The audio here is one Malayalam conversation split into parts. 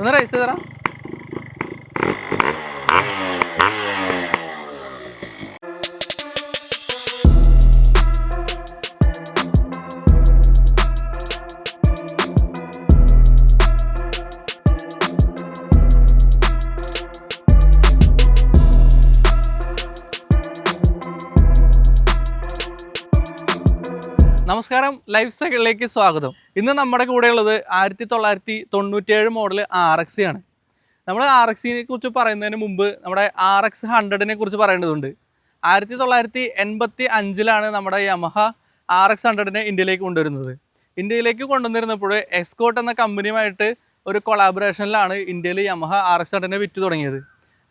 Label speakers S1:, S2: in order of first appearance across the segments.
S1: ഒന്ന് റൈസ് ചെയ്തരാ നമസ്കാരം ലൈഫ് സൈക്കിളിലേക്ക് സ്വാഗതം. ഇന്ന് നമ്മുടെ കൂടെയുള്ളത് ആയിരത്തി തൊള്ളായിരത്തി തൊണ്ണൂറ്റേഴ് മോഡൽ ആർ എക്സ് ആണ് നമ്മൾ ആർ എക്സിനെ കുറിച്ച് പറയുന്നതിന് മുമ്പ് നമ്മുടെ ആർ എക്സ് ഹൺഡ്രഡിനെ കുറിച്ച് പറയേണ്ടതുണ്ട്. ആയിരത്തി തൊള്ളായിരത്തി എൺപത്തി അഞ്ചിലാണ് നമ്മുടെ യമഹ ആർ എക്സ് ഹൺഡ്രഡിനെ ഇന്ത്യയിലേക്ക് കൊണ്ടുവരുന്നത്. ഇന്ത്യയിലേക്ക് കൊണ്ടുവന്നിരുന്നപ്പോൾ എസ്കോട്ട് എന്ന കമ്പനിയുമായിട്ട് ഒരു കൊളാബറേഷനിലാണ് ഇന്ത്യയിൽ യമഹ ആർ എക്സ് ഹൺഡ്രഡിനെ വിറ്റ് തുടങ്ങിയത്.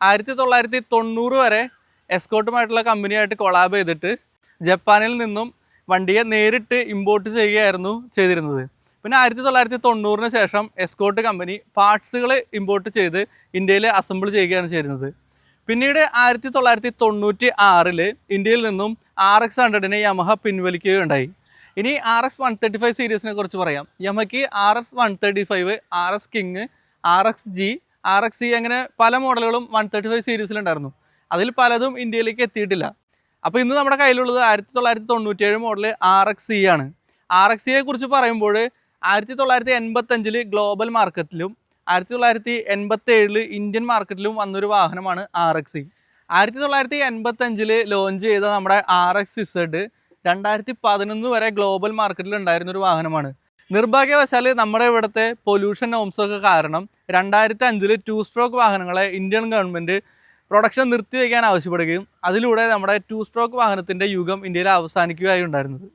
S1: ആയിരത്തി തൊള്ളായിരത്തി തൊണ്ണൂറ് വരെ എസ്കോട്ടുമായിട്ടുള്ള കമ്പനിയായിട്ട് കൊളാബ് ചെയ്തിട്ട് ജപ്പാനിൽ നിന്നും വണ്ടിയെ നേരിട്ട് ഇമ്പോർട്ട് ചെയ്യുകയായിരുന്നു ചെയ്തിരുന്നത്. പിന്നെ ആയിരത്തി തൊള്ളായിരത്തി തൊണ്ണൂറിന് ശേഷം എസ്കോട്ട് കമ്പനി പാർട്സുകൾ ഇമ്പോർട്ട് ചെയ്ത് ഇന്ത്യയിൽ അസംബിൾ ചെയ്യുകയാണ് ചെയ്യുന്നത് പിന്നീട് ആയിരത്തി തൊള്ളായിരത്തി തൊണ്ണൂറ്റി ആറിൽ ഇന്ത്യയിൽ നിന്നും ആർ എക്സ് ഹൺഡ്രഡിനെ യമഹ പിൻവലിക്കുകയുണ്ടായി. ഇനി R X one thirty five സീരീസിനെ കുറിച്ച് പറയാം. യമഹയ്ക്ക് R X one thirty five R X king R X G R X C അങ്ങനെ പല മോഡലുകളും വൺ തേർട്ടി ഫൈവ് സീരീസിലുണ്ടായിരുന്നു അതിൽ പലതും ഇന്ത്യയിലേക്ക് എത്തിയിട്ടില്ല. അപ്പോൾ ഇന്ന് നമ്മുടെ കയ്യിലുള്ളത് ആയിരത്തി തൊള്ളായിരത്തി തൊണ്ണൂറ്റേഴ് മോഡൽ ആർ എക്സ് സി ആണ്. ആർ എക്സ് സിയെ കുറിച്ച് പറയുമ്പോൾ ആയിരത്തി തൊള്ളായിരത്തി എൺപത്തഞ്ചിൽ ഗ്ലോബൽ മാർക്കറ്റിലും ആയിരത്തി തൊള്ളായിരത്തി എൺപത്തി ഏഴിൽ ഇന്ത്യൻ മാർക്കറ്റിലും വന്നൊരു വാഹനമാണ് ആർ എക്സ് സി ആയിരത്തി തൊള്ളായിരത്തി എൺപത്തഞ്ചിൽ ലോഞ്ച് ചെയ്ത നമ്മുടെ ആർ എക്സ് ഇസഡ് രണ്ടായിരത്തി പതിനൊന്ന് വരെ ഗ്ലോബൽ മാർക്കറ്റിൽ ഉണ്ടായിരുന്ന ഒരു വാഹനമാണ്. നിർഭാഗ്യവശാൽ നമ്മുടെ ഇവിടുത്തെ പൊല്യൂഷൻ നോംസൊക്കെ കാരണം രണ്ടായിരത്തി അഞ്ചിൽ ടു സ്ട്രോക്ക് വാഹനങ്ങളെ ഇന്ത്യൻ ഗവൺമെന്റ് പ്രൊഡക്ഷൻ നിർത്തിവെക്കാൻ ആവശ്യപ്പെടുകയും അതിലൂടെ നമ്മുടെ ടു സ്ട്രോക്ക് വാഹനത്തിന്റെ യുഗം ഇന്ത്യയിൽ അവസാനിക്കുകയായി ഉണ്ടായിരുന്നത്.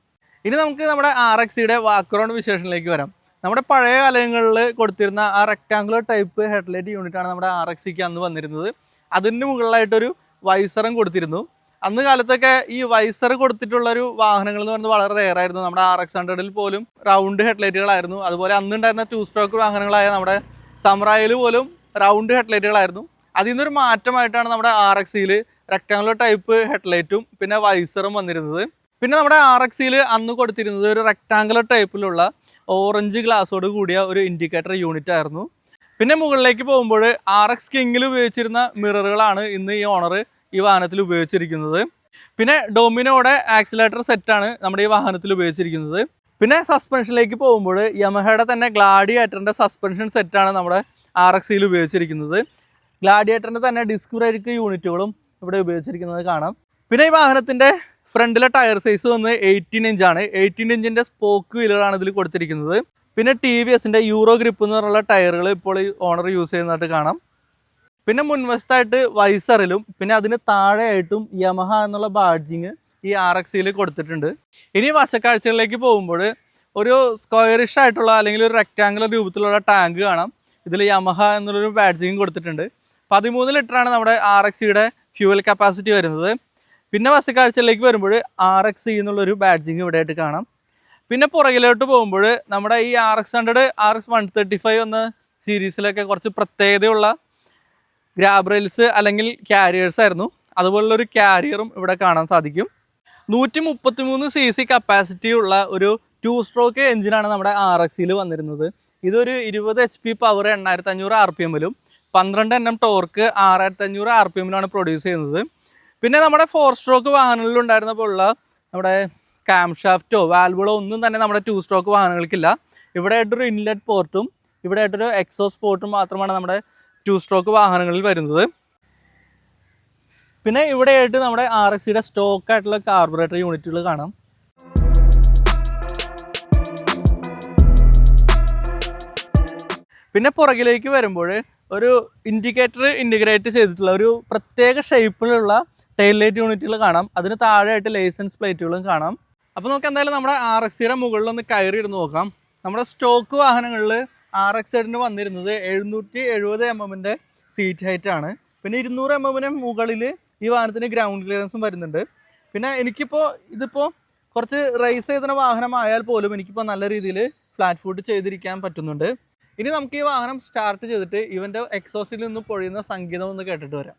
S1: ഇനി നമുക്ക് നമ്മുടെ ആർ എക്സിയുടെ വാക്ക്ഗ്രൗണ്ട് വിശേഷങ്ങളിലേക്ക് വരാം. നമ്മുടെ പഴയ കാലങ്ങളിൽ കൊടുത്തിരുന്ന ആ റെക്ടാങ്കുലർ ടൈപ്പ് ഹെഡ്ലൈറ്റ് യൂണിറ്റാണ് നമ്മുടെ ആർ എക്സിക്ക് അന്ന് വന്നിരുന്നത്. അതിന് മുകളിലായിട്ടൊരു വൈസറും കൊടുത്തിരുന്നു. അന്ന് കാലത്തൊക്കെ ഈ വൈസർ കൊടുത്തിട്ടുള്ള ഒരു വാഹനങ്ങൾ എന്ന് പറയുന്നത് വളരെ റെയർ ആയിരുന്നു. നമ്മുടെ ആർ എക്സ് ഹൺഡ്രഡിൽ പോലും റൗണ്ട് ഹെഡ്ലൈറ്റുകളായിരുന്നു അതുപോലെ അന്നുണ്ടായിരുന്ന ടു സ്ട്രോക്ക് വാഹനങ്ങളായ നമ്മുടെ സമറായിൽ പോലും റൗണ്ട് ഹെഡ്ലൈറ്റുകളായിരുന്നു അതിൽ നിന്നൊരു മാറ്റമായിട്ടാണ് നമ്മുടെ ആർ എക്സ് സിയിൽ റെക്ടാങ്കുലർ ടൈപ്പ് ഹെഡ്ലൈറ്റും പിന്നെ വൈസറും വന്നിരുന്നത്. പിന്നെ നമ്മുടെ ആർ എക്സ് സിയിൽ അന്ന് കൊടുത്തിരുന്നത് ഒരു റെക്ടാങ്കുലർ ടൈപ്പിലുള്ള ഓറഞ്ച് ഗ്ലാസോട് കൂടിയ ഒരു ഇൻഡിക്കേറ്റർ യൂണിറ്റ് ആയിരുന്നു. പിന്നെ മുകളിലേക്ക് പോകുമ്പോൾ ആർ എക്സ് കിങ്ങിൽ ഉപയോഗിച്ചിരുന്ന മിററുകളാണ് ഇന്ന് ഈ ഓണർ ഈ വാഹനത്തിൽ ഉപയോഗിച്ചിരിക്കുന്നത്. പിന്നെ ഡൊമിനോയുടെ ആക്സിലേറ്റർ സെറ്റാണ് നമ്മുടെ ഈ വാഹനത്തിൽ ഉപയോഗിച്ചിരിക്കുന്നത്. പിന്നെ സസ്പെൻഷനിലേക്ക് പോകുമ്പോൾ യമഹയുടെ തന്നെ ഗ്ലാഡിയേറ്ററിന്റെ സസ്പെൻഷൻ സെറ്റാണ് നമ്മുടെ ആർ എക്സിയിൽ ഉപയോഗിച്ചിരിക്കുന്നത്. ഗ്ലാഡിയേറ്ററിന്റെ തന്നെ ഡിസ്ക് ബ്രേക്ക് യൂണിറ്റുകളും ഇവിടെ ഉപയോഗിച്ചിരിക്കുന്നത് കാണാം. പിന്നെ ഈ വാഹനത്തിന്റെ ഫ്രണ്ടിലെ ടയർ സൈസ് വന്ന് എയ്റ്റീൻ ഇഞ്ചാണ് എയ്റ്റീൻ ഇഞ്ചിന്റെ സ്പോക്ക് വീലുകളാണ് ഇതിൽ കൊടുത്തിരിക്കുന്നത്. പിന്നെ ടി വി എസിന്റെ യൂറോ ഗ്രിപ്പ് എന്ന് പറഞ്ഞുള്ള ടയറുകൾ ഇപ്പോൾ ഓണർ യൂസ് ചെയ്യുന്നതായിട്ട് കാണാം. പിന്നെ മുൻവശത്തായിട്ട് വൈസറിലും പിന്നെ അതിന് താഴെയായിട്ടും യമഹ എന്നുള്ള ബാഡ്ജിങ് ഈ ആർ എക്സ് സിയിൽ കൊടുത്തിട്ടുണ്ട്. ഇനി വശക്കാഴ്ചകളിലേക്ക് പോകുമ്പോൾ ഒരു സ്ക്വയറിഷ് ആയിട്ടുള്ള അല്ലെങ്കിൽ ഒരു റെക്റ്റാങ്കുലർ രൂപത്തിലുള്ള ടാങ്ക് കാണാം. ഇതിൽ യമഹ എന്നുള്ളൊരു ബാഡ്ജിങ് കൊടുത്തിട്ടുണ്ട്. പതിമൂന്ന് ലിറ്ററാണ് നമ്മുടെ ആർ എക്സ് സിയുടെ ഫ്യൂവൽ കപ്പാസിറ്റി വരുന്നത്. പിന്നെ ബസ് കാഴ്ചയിലേക്ക് വരുമ്പോൾ ആർ എക്സ് സി എന്നുള്ളൊരു ബാഡ്ജിങ് ഇവിടെ ആയിട്ട് കാണാം. പിന്നെ പുറകിലോട്ട് പോകുമ്പോൾ നമ്മുടെ ഈ R X hundred R X one thirty five എന്ന സീരീസിലൊക്കെ കുറച്ച് പ്രത്യേകതയുള്ള ഗ്രാബ് റെയിൽസ് അല്ലെങ്കിൽ ക്യാരിയേഴ്സ് ആയിരുന്നു. അതുപോലുള്ളൊരു ക്യാരിയറും ഇവിടെ കാണാൻ സാധിക്കും. നൂറ്റി മുപ്പത്തി മൂന്ന് സി സി കപ്പാസിറ്റി ഉള്ള ഒരു ടു സ്ട്രോക്ക് എഞ്ചിനാണ് നമ്മുടെ ആർ എക്സിയിൽ വന്നിരുന്നത്. ഇതൊരു ഇരുപത് എച്ച് പി പവർ എണ്ണായിരത്തി അഞ്ഞൂറ് ആർ പി എമ്മിലും പന്ത്രണ്ട് എൻ എം ടോർക്ക് ആറായിരത്തി അഞ്ഞൂറ് ആർ പി എമ്മിലാണ് പ്രൊഡ്യൂസ് ചെയ്യുന്നത്. പിന്നെ നമ്മുടെ ഫോർ സ്ട്രോക്ക് വാഹനങ്ങളിൽ ഉണ്ടായിരുന്നപ്പോഴുള്ള നമ്മുടെ ക്യാംഷാഫ്റ്റോ വാൽവുകളോ ഒന്നും തന്നെ നമ്മുടെ ടു സ്ട്രോക്ക് വാഹനങ്ങൾക്കില്ല. ഇവിടെ ആയിട്ടൊരു ഇൻലെറ്റ് പോർട്ടും ഇവിടെ ആയിട്ടൊരു എക്സോസ് പോർട്ടും മാത്രമാണ് നമ്മുടെ ടു സ്ട്രോക്ക് വാഹനങ്ങളിൽ വരുന്നത്. പിന്നെ ഇവിടെ ആയിട്ട് നമ്മുടെ ആർ എക്സ് സിയുടെ സ്റ്റോക്ക് ആയിട്ടുള്ള കാർബറേറ്റർ യൂണിറ്റുകൾ കാണാം. പിന്നെ പുറകിലേക്ക് വരുമ്പോൾ ഒരു ഇൻഡിക്കേറ്റർ ഇന്റിഗ്രേറ്റ് ചെയ്തിട്ടുള്ള ഒരു പ്രത്യേക ഷേപ്പിലുള്ള ടെയിൽ ലൈറ്റ് യൂണിറ്റുകൾ കാണാം. അതിന് താഴെയായിട്ട് ലൈസൻസ് പ്ലേറ്റുകളും കാണാം. അപ്പോൾ നമുക്ക് എന്തായാലും നമ്മുടെ ആർ ഒന്ന് കയറി ഇരുന്ന് നോക്കാം. നമ്മുടെ സ്റ്റോക്ക് വാഹനങ്ങളിൽ ആർ എക്സ് സൈഡിന് വന്നിരുന്നത്. എഴുന്നൂറ്റി എഴുപത് എം എമ്മിന്റെ സീറ്റ് ഹൈറ്റ് ആണ്. പിന്നെ ഇരുന്നൂറ് എം എമ്മിന് മുകളിൽ ഈ വാഹനത്തിന് ഗ്രൗണ്ട് ക്ലിയറൻസും വരുന്നുണ്ട്. പിന്നെ എനിക്കിപ്പോൾ ഇതിപ്പോൾ കുറച്ച് റേസ് ചെയ്തിരുന്ന വാഹനമായാൽ പോലും എനിക്കിപ്പോൾ നല്ല രീതിയിൽ ഫ്ലാറ്റ് ഫുഡ് ചെയ്തിരിക്കാൻ പറ്റുന്നുണ്ട്. ഇനി നമുക്ക് ഈ വാഹനം സ്റ്റാർട്ട് ചെയ്തിട്ട് ഇവന്റെ എക്സോസിൽ നിന്ന് പൊഴിയുന്ന സംഗീതം ഒന്ന് കേട്ടിട്ട് വരാം.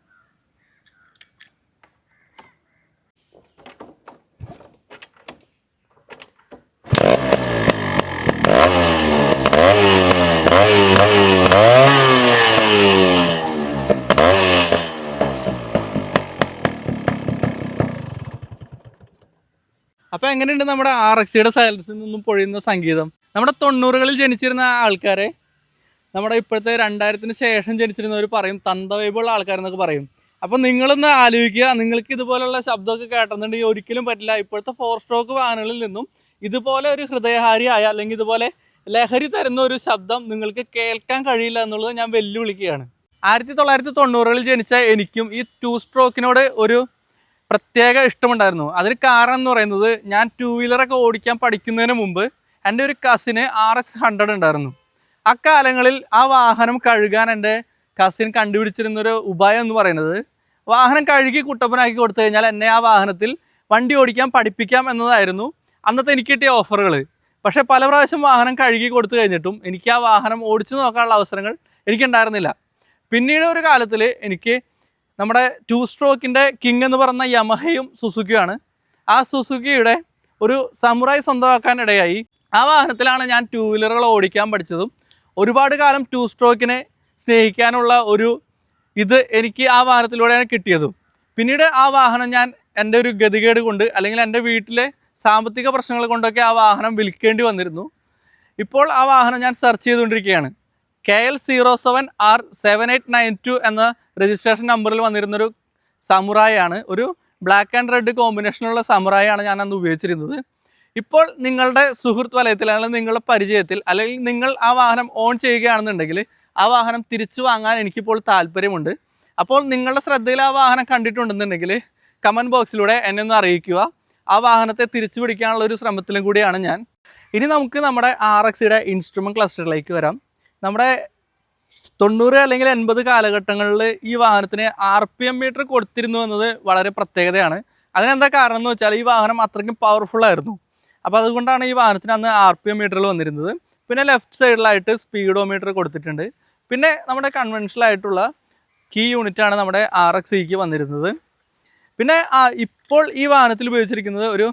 S1: അപ്പൊ എങ്ങനെയുണ്ട് നമ്മുടെ ആർ എക്സിയുടെ സൈലൻസിൽ നിന്നും പൊഴിയുന്ന സംഗീതം? നമ്മുടെ തൊണ്ണൂറുകളിൽ ജനിച്ചിരുന്ന ആൾക്കാരെ നമ്മുടെ ഇപ്പോഴത്തെ രണ്ടായിരത്തിന് ശേഷം ജനിച്ചിരുന്നവർ പറയും തന്ത വൈബുള്ള ആൾക്കാരെന്നൊക്കെ പറയും. അപ്പം നിങ്ങളൊന്ന് ആലോചിക്കുക നിങ്ങൾക്ക് ഇതുപോലെയുള്ള ശബ്ദമൊക്കെ കേട്ടെന്നുണ്ടെങ്കിൽ ഒരിക്കലും പറ്റില്ല. ഇപ്പോഴത്തെ ഫോർ സ്ട്രോക്ക് വാഹനങ്ങളിൽ നിന്നും ഇതുപോലെ ഒരു ഹൃദയഹാരിയായ അല്ലെങ്കിൽ ഇതുപോലെ ലഹരി തരുന്ന ഒരു ശബ്ദം നിങ്ങൾക്ക് കേൾക്കാൻ കഴിയില്ല എന്നുള്ളത് ഞാൻ വെല്ലുവിളിക്കുകയാണ്. ആയിരത്തി തൊള്ളായിരത്തി തൊണ്ണൂറുകളിൽ ജനിച്ച എനിക്കും ഈ ടു സ്ട്രോക്കിനോട് ഒരു പ്രത്യേക ഇഷ്ടമുണ്ടായിരുന്നു. അതിന് കാരണം എന്ന് പറയുന്നത് ഞാൻ ടു വീലറൊക്കെ ഓടിക്കാൻ പഠിക്കുന്നതിന് മുമ്പ് എന്റെ ഒരു കസിന് ആർ എക്സ് ഹൺഡ്രഡ് ഉണ്ടായിരുന്നു. അക്കാലങ്ങളിൽ ആ വാഹനം കഴുകാൻ എന്റെ കസിൻ കണ്ടുപിടിച്ചിരുന്നൊരു ഉപായം എന്ന് പറയുന്നത് വാഹനം കഴുകി കുട്ടപ്പനാക്കി കൊടുത്തു കഴിഞ്ഞാൽ എന്നെ ആ വാഹനത്തിൽ വണ്ടി ഓടിക്കാൻ പഠിപ്പിക്കാം എന്നതായിരുന്നു അന്നത്തെ എനിക്ക് കിട്ടിയ ഓഫറുകൾ പക്ഷേ പല പ്രാവശ്യം വാഹനം കഴുകി കൊടുത്തു കഴിഞ്ഞിട്ടും എനിക്ക് ആ വാഹനം ഓടിച്ചു നോക്കാനുള്ള അവസരങ്ങൾ എനിക്കുണ്ടായിരുന്നില്ല. പിന്നീട് ഒരു കാലത്തിൽ എനിക്ക് നമ്മുടെ ടു സ്ട്രോക്കിന്റെ കിങ് എന്ന് പറയുന്ന യമഹയും സുസുക്കിയുമാണ്. ആ സുസുക്കിയുടെ ഒരു സമുറായി സ്വന്തമാക്കാൻ ഇടയായി. ആ വാഹനത്തിലാണ് ഞാൻ ടൂ വീലറുകൾ ഓടിക്കാൻ പഠിച്ചതും ഒരുപാട് കാലം ടു സ്ട്രോക്കിനെ സ്നേഹിക്കാനുള്ള ഒരു ഇത് എനിക്ക് ആ വാഹനത്തിലൂടെയാണ് കിട്ടിയതും. പിന്നീട് ആ വാഹനം ഞാൻ എന്റെ ഒരു ഗതികേട് കൊണ്ട് അല്ലെങ്കിൽ എന്റെ വീട്ടിലെ സാമ്പത്തിക പ്രശ്നങ്ങൾ കൊണ്ടൊക്കെ ആ വാഹനം വിൽക്കേണ്ടി വന്നിരുന്നു. ഇപ്പോൾ ആ വാഹനം ഞാൻ സെർച്ച് ചെയ്തുകൊണ്ടിരിക്കുകയാണ്. K L zero seven R seven eight nine two എന്ന രജിസ്ട്രേഷൻ നമ്പറിൽ വന്നിരുന്നൊരു സമുറായാണ് ഒരു ബ്ലാക്ക് ആൻഡ് റെഡ് കോമ്പിനേഷനുള്ള സമുറായാണ് ഞാൻ അന്ന് ഉപയോഗിച്ചിരുന്നത്. ഇപ്പോൾ നിങ്ങളുടെ സുഹൃത്ത് വലയത്തിൽ അല്ലെങ്കിൽ നിങ്ങളുടെ പരിചയത്തിൽ അല്ലെങ്കിൽ നിങ്ങൾ ആ വാഹനം ഓൺ ചെയ്യുകയാണെന്നുണ്ടെങ്കിൽ ആ വാഹനം തിരിച്ചു വാങ്ങാൻ എനിക്കിപ്പോൾ താല്പര്യമുണ്ട്. അപ്പോൾ നിങ്ങളുടെ ശ്രദ്ധയിൽ ആ വാഹനം കണ്ടിട്ടുണ്ടെന്നുണ്ടെങ്കിൽ കമന്റ് ബോക്സിലൂടെ എന്നെ ഒന്ന് അറിയിക്കുക. ആ വാഹനത്തെ തിരിച്ചു പിടിക്കാനുള്ള ഒരു ശ്രമത്തിലും കൂടിയാണ് ഞാൻ. ഇനി നമുക്ക് നമ്മുടെ ആർ എക്സിയുടെ ഇൻസ്ട്രുമെന്റ് ക്ലസ്റ്ററിലേക്ക് വരാം. നമ്മുടെ തൊണ്ണൂറ് അല്ലെങ്കിൽ എൺപത് കാലഘട്ടങ്ങളിൽ ഈ വാഹനത്തിന് ആർ പി എം മീറ്റർ കൊടുത്തിരുന്നു എന്നത് വളരെ പ്രത്യേകതയാണ്. അതിനെന്താ കാരണം എന്ന് വെച്ചാൽ ഈ വാഹനം അത്രയ്ക്കും പവർഫുൾ ആയിരുന്നു. അപ്പോൾ അതുകൊണ്ടാണ് ഈ വാഹനത്തിന് അന്ന് ആർ പി എം മീറ്ററിൽ വന്നിരുന്നത്. പിന്നെ ലെഫ്റ്റ് സൈഡിലായിട്ട് സ്പീഡോ മീറ്റർ കൊടുത്തിട്ടുണ്ട്. പിന്നെ നമ്മുടെ കൺവെൻഷനൽ ആയിട്ടുള്ള കീ യൂണിറ്റാണ് നമ്മുടെ ആർ എക്സ് സിക്ക് വന്നിരുന്നത്. പിന്നെ ഇപ്പോൾ ഈ വാഹനത്തിൽ ഉപയോഗിച്ചിരിക്കുന്നത് ഒരു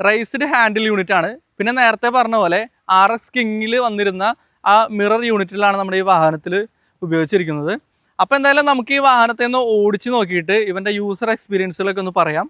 S1: റൈസ്ഡ് ഹാൻഡിൽ യൂണിറ്റ് ആണ്. പിന്നെ നേരത്തെ പറഞ്ഞ പോലെ ആർ എക്സ് കിങ്ങിൽ വന്നിരുന്ന ആ മിറർ യൂണിറ്റിലാണ് നമ്മുടെ ഈ വാഹനത്തിൽ ഉപയോഗിച്ചിരിക്കുന്നത്. അപ്പോൾ എന്തായാലും നമുക്ക് ഈ വാഹനത്തെ ഒന്ന് ഓടിച്ച് നോക്കിയിട്ട് ഇവന്റെ യൂസർ എക്സ്പീരിയൻസുകളൊക്കെ ഒന്ന് പറയാം.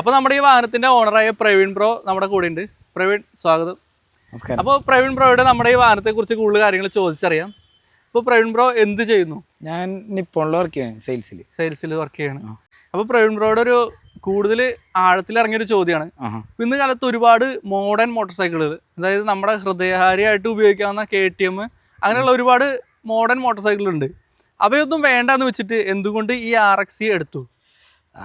S1: അപ്പോൾ നമ്മുടെ ഈ വാഹനത്തിന്റെ ഓണറായ പ്രവീൺ ബ്രോ നമ്മുടെ കൂടെ ഉണ്ട് പ്രവീൺ സ്വാഗതം. അപ്പോൾ പ്രവീൺ ബ്രോയുടെ നമ്മുടെ ഈ വാഹനത്തെ കുറിച്ച് കൂടുതൽ കാര്യങ്ങൾ ചോദിച്ചറിയാം. അപ്പോൾ പ്രവീൺ ബ്രോ എന്ത് ചെയ്യുന്നു?
S2: ഞാൻ നിപ്പോണിൽ വർക്ക് ചെയ്യാണ് സെയിൽസിൽ
S1: സെയിൽസിൽ വർക്ക് ചെയ്യാണ്. അപ്പോൾ പ്രവീൺ ബ്രോയുടെ ഒരു കൂടുതൽ ആഴത്തിൽ ഇറങ്ങിയൊരു ചോദ്യമാണ്. ഇന്ന് കാലത്ത് ഒരുപാട് മോഡേൺ മോട്ടോർ സൈക്കിളുകൾ അതായത് നമ്മുടെ ഹൃദയഹാരിയായിട്ട് ഉപയോഗിക്കാവുന്ന കെ ടി എം അങ്ങനെയുള്ള ഒരുപാട് മോഡേൺ മോട്ടോർ സൈക്കിളുണ്ട് അവയൊന്നും വേണ്ടെന്ന് വെച്ചിട്ട് എന്തുകൊണ്ട് ഈ ആർ എക്സ് എടുത്തു?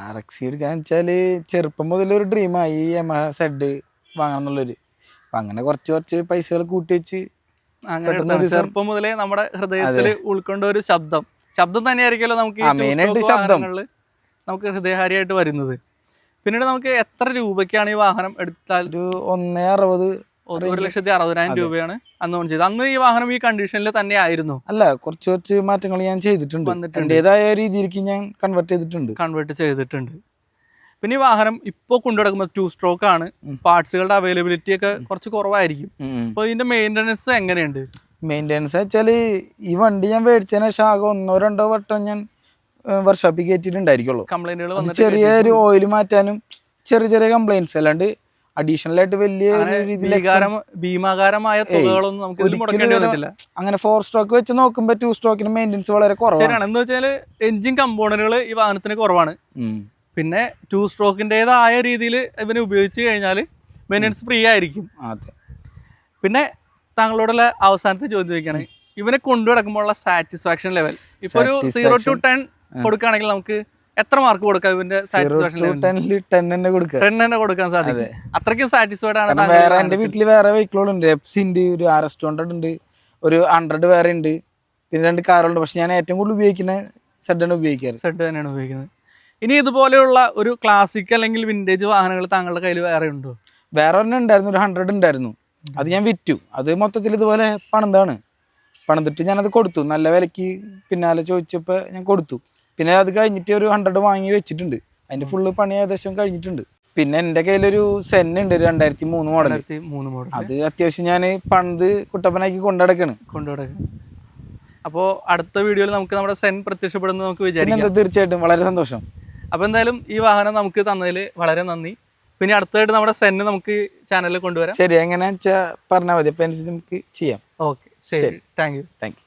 S2: ആർ എക്സ് എടുക്കാൻ വെച്ചാൽ ചെറുപ്പം മുതൽ ഒരു ഡ്രീമായി ഈ എമ സെഡ് വാങ്ങണം എന്നുള്ളൊരു. അപ്പം അങ്ങനെ കുറച്ച് കുറച്ച് പൈസകൾ കൂട്ടി വെച്ച്
S1: അങ്ങനെ ചെറുപ്പം മുതലേ നമ്മുടെ ഹൃദയത്തിൽ ഉൾക്കൊണ്ട ഒരു ശബ്ദം. ശബ്ദം തന്നെയായിരിക്കുമല്ലോ നമുക്ക്
S2: ശബ്ദം.
S1: നമുക്ക് ഹൃദയഹാരിയായിട്ട് വരുന്നത്. പിന്നീട് നമുക്ക് എത്ര രൂപയ്ക്കാണ് ഈ വാഹനം എടുത്താൽ
S2: ഒരു ഒന്നേ അറുപത്
S1: ഒരു ലക്ഷത്തി അറുപതിനായിരം. രൂപയാണ് അന്ന് ഓൺ ചെയ്തത്. അന്ന് ഈ വാഹനം ഈ കണ്ടീഷനിൽ തന്നെ ആയിരുന്നു
S2: അല്ല കുറച്ച് കുറച്ച് മാറ്റങ്ങൾ ഞാൻ ചെയ്തിട്ടുണ്ട്. എന്റെതായ രീതിയിലേക്ക് ഞാൻ കൺവേർട്ട് ചെയ്തിട്ടുണ്ട്.
S1: കൺവേർട്ട് ചെയ്തിട്ടുണ്ട്. പിന്നെ ഈ വാഹനം ഇപ്പോൾ കൊണ്ടുനടക്കുമ്പോൾ ടു സ്ട്രോക്ക് ആണ്. പാർട്സുകളുടെ അവൈലബിലിറ്റി ഒക്കെ കുറച്ച് കുറവായിരിക്കും. അപ്പോൾ ഇതിന്റെ മെയിന്റനൻസ് എങ്ങനെയുണ്ട്?
S2: മെയിന്റനൻസ് വെച്ചാൽ ഈ വണ്ടി ഞാൻ മേടിച്ചതിന് ശേഷം ആകെ ഒന്നോ രണ്ടോ വട്ടം ഞാൻ വർഷോപ്പിൽ കയറ്റിയിട്ടുണ്ടായിരിക്കുള്ളൂ
S1: കംപ്ലൈന്റുകൾ
S2: ചെറിയൊരു ഓയിൽ മാറ്റാനും ചെറിയ ചെറിയ കംപ്ലൈൻസ് അല്ലാണ്ട് അഡീഷണൽ ആയിട്ട് വലിയ
S1: ഭീമാകാരമായ തുകകളൊന്നും നമുക്ക് മുടക്കേണ്ടി വന്നിട്ടില്ല
S2: അങ്ങനെ ഫോർ സ്ട്രോക്ക് വെച്ച് നോക്കുമ്പോൾ ടു സ്ട്രോക്കിന് മെയിന്റെനൻസ് വളരെ കുറവാണ്.
S1: എന്ന് വെച്ചാൽ എഞ്ചിൻ കമ്പോണന്റുകൾ ഈ വാഹനത്തിന് കുറവാണ്. പിന്നെ ടു സ്ട്രോക്കിന്റെതായ രീതിയിൽ ഇവനെ ഉപയോഗിച്ച് കഴിഞ്ഞാൽ മെയിന്റനൻസ് ഫ്രീ ആയിരിക്കും.
S2: അതെ.
S1: പിന്നെ താങ്കളോടുള്ള അവസാനത്തെ ചോദ്യം ചോദിക്കുകയാണെങ്കിൽ ഇവനെ കൊണ്ടു നടക്കുമ്പോഴുള്ള സാറ്റിസ്ഫാക്ഷൻ ലെവൽ ഇപ്പൊ ഒരു സീറോ ടു ടെൻ കൊടുക്കുകയാണെങ്കിൽ നമുക്ക് എത്ര മാർക്ക് കൊടുക്കാം ഇവന്റെ സാറ്റിസ്ഫാക്ഷൻ കൊടുക്കാൻ സാധിക്കും. അത്രയ്ക്കും സാറ്റിസ്ഫൈഡ് ആണ്
S2: വേറെ
S1: എന്റെ
S2: വീട്ടിൽ വേറെ വെഹിക്കിളുണ്ട് എഫ്സി ഉണ്ട് ഒരു ആർ എസ് ടു ഹൺഡ്രഡ് ഉണ്ട് ഒരു ഹൺഡ്രഡ് വേറെ ഉണ്ട് പിന്നെ രണ്ട് കാറുകളുണ്ട് പക്ഷെ ഞാൻ ഏറ്റവും കൂടുതൽ ഉപയോഗിക്കുന്ന സെഡ് ആണ് ഉപയോഗിക്കാറ്.
S1: സെഡ് തന്നെയാണ് ഉപയോഗിക്കുന്നത്. ഇനി ഇതുപോലെയുള്ള ഒരു ക്ലാസിക് അല്ലെങ്കിൽ വിന്റേജ് വാഹനങ്ങൾ താങ്കളുടെ കയ്യിൽ വേറെ ഉണ്ടോ?
S2: വേറെ ഒരെണ്ണം ഉണ്ടായിരുന്നു ഒരു ഹൺഡ്രഡ് ഉണ്ടായിരുന്നു. അത് ഞാൻ വിറ്റു. അത് മൊത്തത്തിൽ ഇതുപോലെ പണിതാണ്. പണിതിട്ട് ഞാനത് കൊടുത്തു. നല്ല വിലക്ക് പിന്നാലെ ചോദിച്ചപ്പോൾ ഞാൻ കൊടുത്തു. പിന്നെ അത് കഴിഞ്ഞിട്ട് ഒരു ഹൺഡ്രഡ് വാങ്ങി വെച്ചിട്ടുണ്ട്. അതിന്റെ ഫുള്ള് പണി ഏകദേശം കഴിഞ്ഞിട്ടുണ്ട്. പിന്നെ എന്റെ കയ്യിലൊരു സെൻ ഉണ്ട് രണ്ടായിരത്തി മൂന്ന് മോഡൽ
S1: മൂന്ന് മോഡൽ
S2: അത് അത്യാവശ്യം ഞാൻ പണ്ട് കുട്ടപ്പനാക്കി കൊണ്ടുനടക്കാണ്
S1: അപ്പോ അപ്പോൾ അടുത്ത വീഡിയോയിൽ നമുക്ക് നമ്മുടെ സെൻ പ്രത്യക്ഷപ്പെടുന്ന നമുക്ക് വിചാരിക്കാം.
S2: തീർച്ചയായിട്ടും വളരെ സന്തോഷം.
S1: അപ്പോൾ എന്തായാലും ഈ വാഹനം നമുക്ക് തന്നതിൽ വളരെ നന്ദി. പിന്നെ അടുത്തതായിട്ട് നമ്മുടെ സെന്ന് നമുക്ക് ചാനലിൽ കൊണ്ടുവരാം.
S2: ശരി എങ്ങനെയാ പറഞ്ഞാൽ മതി. അപ്പം അനുസരിച്ച് നമുക്ക് ചെയ്യാം.
S1: ഓക്കെ ശരി. Thank you
S2: thank you